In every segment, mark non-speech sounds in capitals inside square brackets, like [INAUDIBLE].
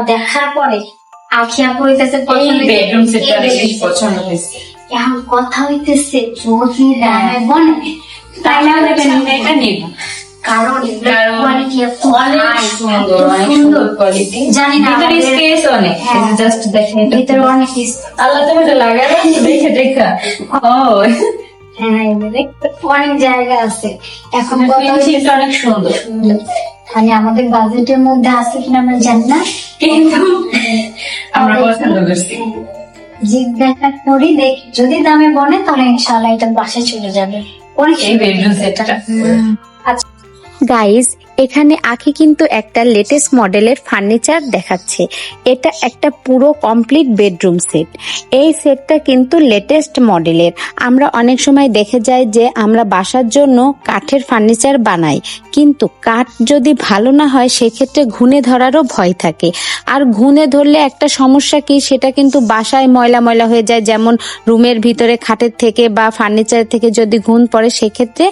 দেখার পরে পছন্দ হয়েছে, bedroom পছন্দ হয়েছে এখন কথা হইতেছে যদি দামে বনে তাহলে আমরা এটা নিব কারণ এগুলোর কারণ quality এত অনেক সুন্দর। সুন্দর। সুন্দর কোয়ালিটি জানি না ভিতরে স্পেস অনেক। জাস্ট দেখেন ভিতরে অনেক আল্লাহ তুমি এটা লাগাই দেখে দেখা। [LAUGHS] ও। হ্যাঁ অনেক জায়গা আছে। এখন হইতেছে অনেক সুন্দর। সুন্দর। আমাদের বাজেটের মধ্যে আছে কিনা আমরা জানি না। কিন্তু আমরা পছন্দ করছি। জিজ্ঞাসা করি দেখ যদি দামে বনে তাহলে ইনশাল্লাহ এটা বাসায় চলে যাবে। অনেক এই বেডরুম সেটটা গাইস এখানে আখি কিন্তু একটা লেটেস্ট মডেলের ফার্নিচার দেখাচ্ছে। এটা একটা পুরো কমপ্লিট বেডরুম সেট এই সেটটা কিন্তু লেটেস্ট মডেলের আমরা অনেক সময় দেখে যাই যে আমরা বাসার জন্য কাঠের ফার্নিচার বানাই। কিন্তু কাঠ যদি ভালো না হয় সেক্ষেত্রে ঘুণে ধরারও ভয় থাকে। আর ঘুণে ধরলে একটা সমস্যা কি সেটা কিন্তু বাসায় ময়লা ময়লা হয়ে যায়। যেমন রুমের ভিতরে খাটের থেকে বা ফার্নিচার থেকে যদি ঘুণ পড়ে সেক্ষেত্রে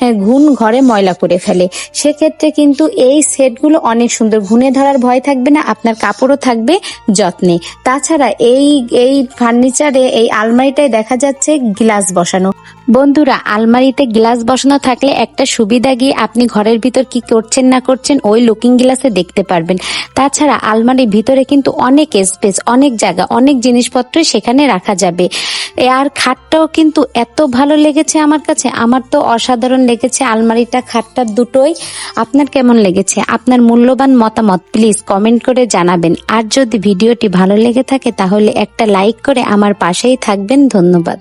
হ্যাঁ, ঘুণ ঘরে ময়লা করে ফেলে। সেক্ষেত্রে কিন্তু এই সেটগুলো অনেক সুন্দর। ঘুণে ধরার ভয় থাকবে না, আপনার কাপড়ও থাকবে যত্নে। তাছাড়া এই এই ফার্নিচারে এই আলমারিটায় দেখা যাচ্ছে গ্লাস বসানো। বন্ধুরা, আলমারিতে গ্লাস বসানো থাকলে একটা সুবিধা গিয়ে আপনি ঘরের ভিতর কি করছেন না করছেন, ওই লুকিং গ্লাসে দেখতে পারবেন। তাছাড়া আলমারির ভিতরে কিন্তু অনেক স্পেস অনেক জায়গা, অনেক জিনিসপত্র সেখানে রাখা যাবে। আর খাটটাও কিন্তু এত ভালো লেগেছে আমার কাছে। আমার তো অসাধারণ লেগেছে আলমারিটা, খাটটা দুটোই। আপনার কেমন লেগেছে? আপনার মূল্যবান মতামত প্লিজ কমেন্ট করে জানাবেন। আর যদি ভিডিওটি ভালো লেগে থাকে তাহলে একটা লাইক করে আমার পাশেই থাকবেন। ধন্যবাদ।